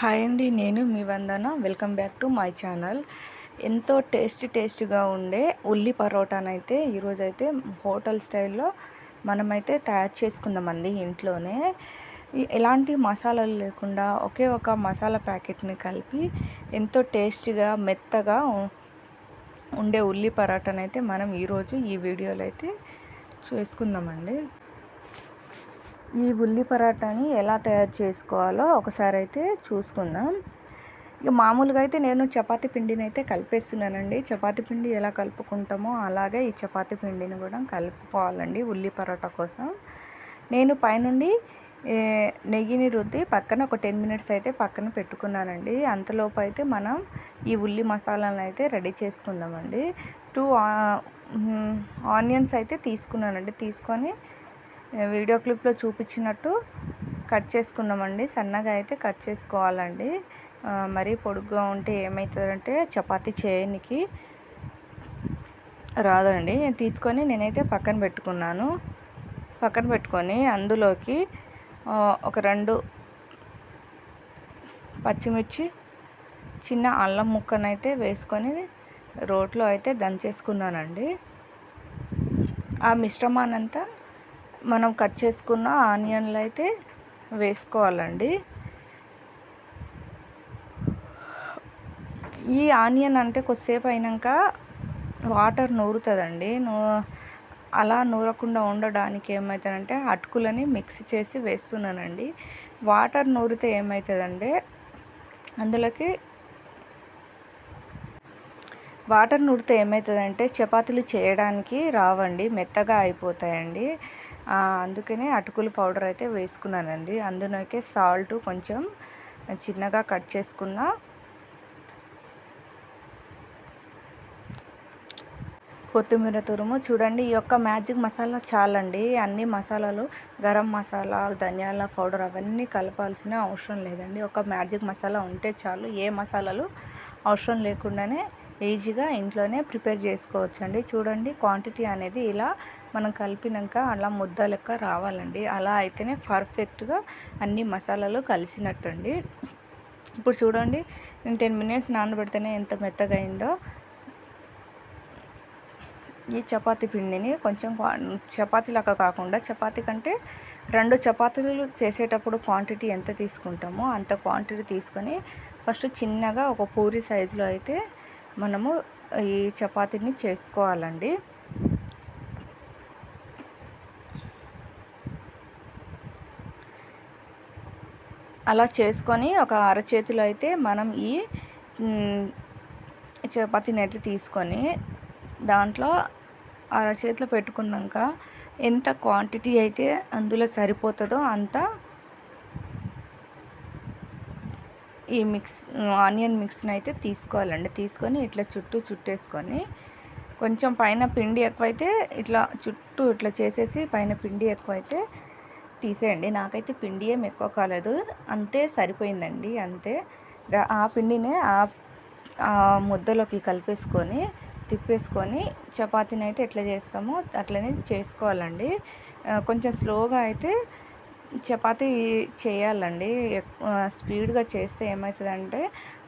Hi అండి నేను మీ Vandana. Welcome back to my channel. ఎంతో టేస్ట్ టేస్ట్గా ఉండే ఉల్లి పరోటానైతే ఈరోజైతే హోటల్ స్టైల్లో మనమైతే తయారు చేసుకుందామండి ఇంట్లోనే. ఎలాంటి మసాలాలు లేకుండా ఒకే ఒక మసాలా ప్యాకెట్ని కలిపి ఎంతో టేస్టీగా మెత్తగా ఉండే ఉల్లి పరోటానైతే మనం ఈరోజు ఈ వీడియోలో అయితే చేసుకుందామండి. ఈ ఉల్లి పరాటాని ఎలా తయారు చేసుకోవాలో ఒకసారి అయితే చూసుకుందాం. ఇక మామూలుగా అయితే నేను చపాతి పిండిని అయితే కలిపేస్తున్నానండి. చపాతి పిండి ఎలా కలుపుకుంటామో అలాగే ఈ చపాతి పిండిని కూడా కలుపుకోవాలండి ఉల్లి పరోటా కోసం. నేను పైనుండి నెయ్యిని రుద్ది పక్కన ఒక టెన్ మినిట్స్ అయితే పక్కన పెట్టుకున్నానండి. అంతలోపు అయితే మనం ఈ ఉల్లి మసాలాలను అయితే రెడీ చేసుకుందామండి. టూ ఆనియన్స్ అయితే తీసుకున్నానండి. తీసుకొని వీడియో క్లిప్లో చూపించినట్టు కట్ చేసుకున్నామండి. సన్నగా అయితే కట్ చేసుకోవాలండి. మరీ పొడుగ్గా ఉంటే ఏమవుతుందంటే చపాతీ చేయనికి రాదండి. తీసుకొని నేనైతే పక్కన పెట్టుకున్నాను. పక్కన పెట్టుకొని అందులోకి ఒక రెండు పచ్చిమిర్చి చిన్న అల్లం ముక్కనైతే వేసుకొని రోట్లో అయితే దంచేసుకున్నానండి. ఆ మిశ్రమానంతా మనం కట్ చేసుకున్న ఆనియన్లు అయితే వేసుకోవాలండి. ఈ ఆనియన్ అంటే కొద్దిసేపు అయినాక వాటర్ నూరుతుందండి. నూ అలా నూరకుండా ఉండడానికి ఏమవుతుందంటే అటుకులని మిక్స్ చేసి వేస్తున్నానండి. వాటర్ నూరితే ఏమవుతుందంటే అందులోకి వాటర్ నూరితే ఏమవుతుందంటే చపాతీలు చేయడానికి రావండి మెత్తగా అయిపోతాయండి. అందుకనే అటుకులు పౌడర్ అయితే వేసుకున్నానండి. అందులోకే సాల్ట్ కొంచెం చిన్నగా కట్ చేసుకున్న కొత్తిమీర తురుము. చూడండి ఈ యొక్క మ్యాజిక్ మసాలా చాలండి. అన్ని మసాలాలు గరం మసాలా ధనియాల పౌడర్ అవన్నీ కలపాల్సిన అవసరం లేదండి. ఒక మ్యాజిక్ మసాలా ఉంటే చాలు. ఏ మసాలాలు అవసరం లేకుండానే ఈజీగా ఇంట్లోనే ప్రిపేర్ చేసుకోవచ్చండి. చూడండి క్వాంటిటీ అనేది ఇలా మనం కలిపినాక అలా ముద్ద లెక్క రావాలండి. అలా అయితేనే పర్ఫెక్ట్గా అన్ని మసాలాలు కలిసినట్టండి. ఇప్పుడు చూడండి నేను టెన్ మినిట్స్ నానబెడితేనే ఎంత మెత్తగా అయిందో ఈ చపాతి పిండిని కొంచెం చపాతీ లాగా కాకుండా చపాతీ కంటే రెండు చపాతీలు చేసేటప్పుడు క్వాంటిటీ ఎంత తీసుకుంటామో అంత క్వాంటిటీ తీసుకొని ఫస్ట్ చిన్నగా ఒక పూరి సైజులో అయితే మనము ఈ చపాతీని చేసుకోవాలండి. అలా చేసుకొని ఒక అరచేతిలో అయితే మనం ఈ చపాతీ నెట్ తీసుకొని దాంట్లో అరచేతిలో పెట్టుకున్నాక ఎంత క్వాంటిటీ అయితే అందులో సరిపోతుందో అంత ఈ మిక్స్ ఆనియన్ మిక్స్ని అయితే తీసుకోవాలండి. తీసుకొని ఇట్లా చుట్టూ చుట్టేసుకొని కొంచెం పైన పిండి ఎక్కువైతే ఇట్లా చుట్టూ ఇట్లా చేసేసి పైన పిండి ఎక్కువైతే తీసేయండి. నాకైతే పిండి ఏం ఎక్కువ కాలేదు. అంతే సరిపోయిందండి. అంతే. ఆ పిండినే ఆ ముద్దలోకి కలిపేసుకొని తిప్పేసుకొని చపాతీని అయితే ఎట్లా చేస్తామో అట్లనే చేసుకోవాలండి. కొంచెం స్లోగా అయితే చపాతీ చేయాలండి. స్పీడ్గా చేస్తే ఏమవుతుందంటే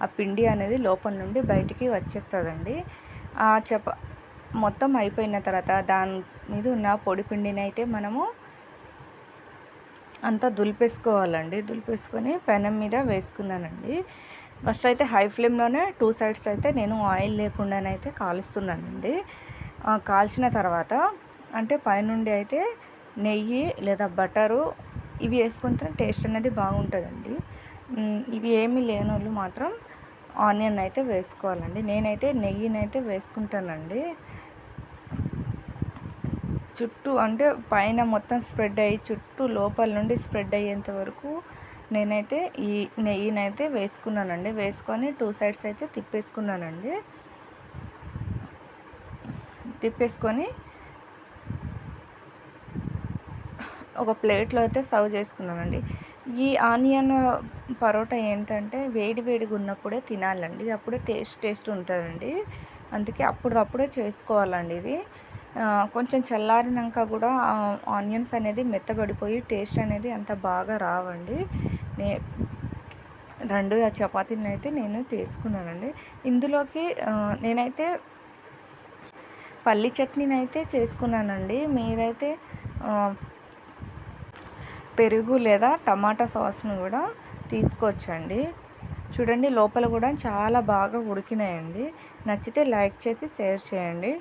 ఆ పిండి అనేది లోపల నుండి బయటికి వచ్చేస్తుందండి. ఆ చప మొత్తం అయిపోయిన తర్వాత దాని మీద ఉన్న పొడి పిండిని అయితే మనము అంతా దులిపేసుకోవాలండి. దులిపేసుకొని పెనం మీద వేసుకున్నానండి. ఫస్ట్ అయితే హై ఫ్లేమ్లోనే టూ సైడ్స్ అయితే నేను ఆయిల్ లేకుండానైతే కాలుస్తున్నానండి. కాల్చిన తర్వాత అంటే పైనుండి అయితే నెయ్యి లేదా బటరు ఇవి వేసుకుంటే టేస్ట్ అనేది బాగుంటుందండి. ఇవి ఏమీ లేని వాళ్ళు మాత్రం ఆనియన్ అయితే వేసుకోవాలండి. నేనైతే నెయ్యిని అయితే వేసుకుంటానండి. చుట్టూ అంటే పైన మొత్తం స్ప్రెడ్ అయ్యి చుట్టూ లోపల నుండి స్ప్రెడ్ అయ్యేంత వరకు నేనైతే ఈ నెయ్యిని అయితే వేసుకున్నానండి. వేసుకొని టూ సైడ్స్ అయితే తిప్పేసుకున్నానండి. తిప్పేసుకొని ఒక ప్లేట్లో అయితే సర్వ్ చేసుకున్నానండి. ఈ ఆనియన్ పరోటా ఏంటంటే వేడి వేడిగా ఉన్నప్పుడే తినాలండి. అప్పుడే టేస్ట్ టేస్ట్ ఉంటుందండి. అందుకే అప్పుడప్పుడే చేసుకోవాలండి ఇది. కొంచెం చల్లారినాక కూడా ఆనియన్స్ అనేది మెత్తబడిపోయి టేస్ట్ అనేది అంత బాగా రావండి. నే రెండు చపాతీలను అయితే నేను తీసుకున్నానండి. ఇందులోకి నేనైతే పల్లి చట్నీని అయితే చేసుకున్నానండి. మీరైతే పెరుగు లేదా టమాటా సాస్ను కూడా తీసుకోవచ్చండి చూడండి లోపల కూడా చాలా బాగా ఉడికినాయండి. నచ్చితే లైక్ చేసి షేర్ చేయండి.